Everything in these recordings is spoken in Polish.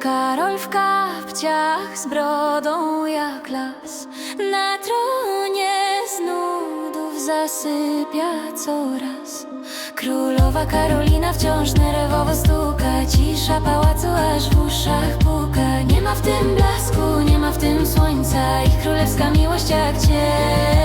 Karol w kapciach z brodą Na tronie z nudów zasypia coraz. Królowa Karolina wciąż nerwowo stuka. Cisza pałacu aż w uszach puka. Nie ma w tym blasku, nie ma w tym słońca. Ich królewska miłość jak cień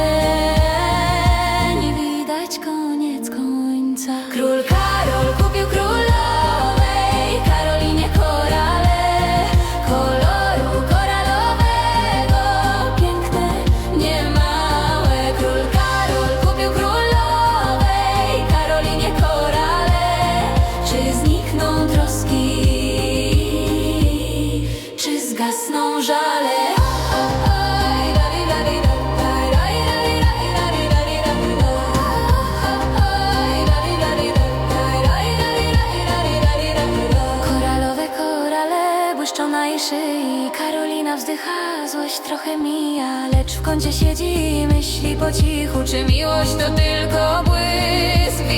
Koralowe korale błyszczą na jej szyi Karolina wzdycha, złość trochę mija Lecz w kącie siedzi myśli po cichu Czy miłość to tylko błysk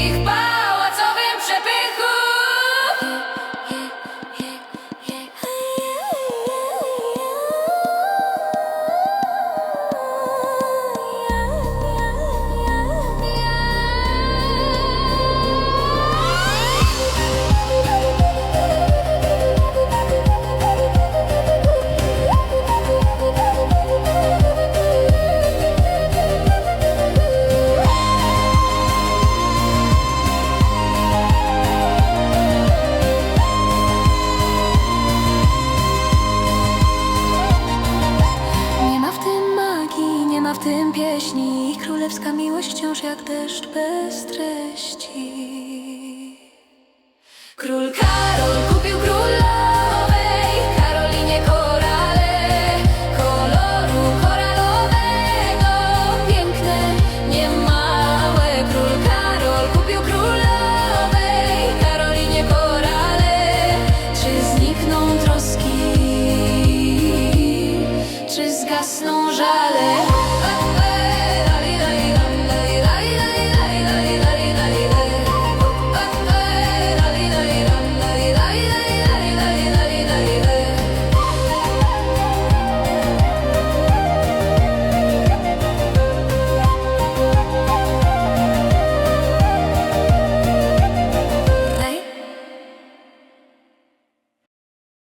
Ich królewska miłość wciąż jak deszcz bez treści. Król Karol